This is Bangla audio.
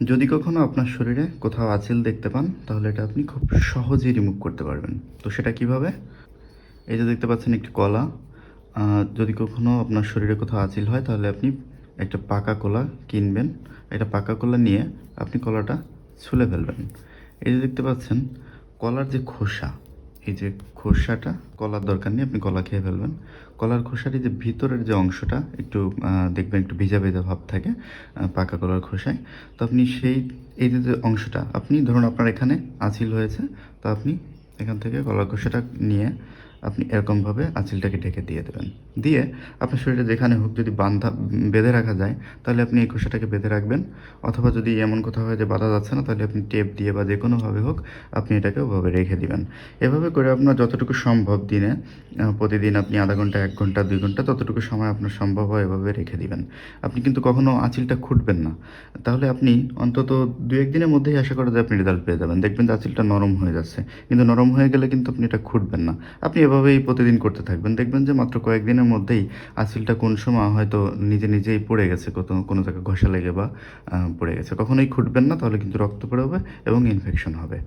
যদি কখনো আপনার শরীরে কোথাও আঁচিল দেখতে পান, তাহলে এটা আপনি খুব সহজেই রিমুভ করতে পারবেন। তো সেটা কীভাবে? এই যে দেখতে পাচ্ছেন একটি কলা। যদি কখনো আপনার শরীরে কোথাও আঁচিল হয়, তাহলে আপনি একটা পাকা কলা কিনবেন। একটা পাকা কলা নিয়ে আপনি কলাটা ছুলে ফেলবেন। এই যে দেখতে পাচ্ছেন, কলার যে খোসা এই যে খোসাটা, কলার দরকার নেই, আপনি কলা খেয়ে ফেলবেন। কলার খোসার যে ভিতরের যে অংশটা, একটু দেখবেন একটু ভিজা ভেজা ভাব থাকে পাকা কলার খোসায়। তো আপনি সেই, এই যে যে অংশটা, আপনি ধরুন আপনার এখানে আছিল হয়েছে, তো আপনি এখান থেকে কলার খোসাটা নিয়ে আপনি এরকমভাবে আঁচিলটাকে ঢেকে দিয়ে দেবেন। দিয়ে আপনার শরীরে যেখানে হোক যদি বান্ধা বেঁধে রাখা যায়, তাহলে আপনি এই খোসাটাকে বেঁধে রাখবেন। অথবা যদি এমন কোথাও হয় যে বাধা যাচ্ছে না, তাহলে আপনি টেপ দিয়ে বা যে কোনোভাবে হোক আপনি এটাকে ওভাবে রেখে দিবেন। এভাবে করে আপনার যতটুকু সম্ভব দিনে প্রতিদিন আপনি আধা ঘণ্টা, এক ঘণ্টা, দুই ঘণ্টা ততটুকু সময় আপনার সম্ভব হয় এভাবে রেখে দিবেন। আপনি কিন্তু কখনও আঁচিলটা খুঁটবেন না। তাহলে আপনি অন্তত দু একদিনের মধ্যেই আশা করা যায় আপনি রেজাল্ট পেয়ে যাবেন। দেখবেন যে আঁচিলটা নরম হয়ে যাচ্ছে। কিন্তু নরম হয়ে গেলে কিন্তু আপনি এটা খুঁটবেন না। আপনি এভাবেই প্রতিদিন করতে থাকবেন। দেখবেন যে মাত্র কয়েকদিনের মধ্যেই আসিলটা কোন সময় হয়তো নিজে নিজেই পড়ে গেছে কত কোনো জায়গায় ঘষা লেগে বা পড়ে গেছে। কখনোই খুঁটবেন না, তাহলে কিন্তু রক্ত পড়ে হবে এবং ইনফেকশন হবে।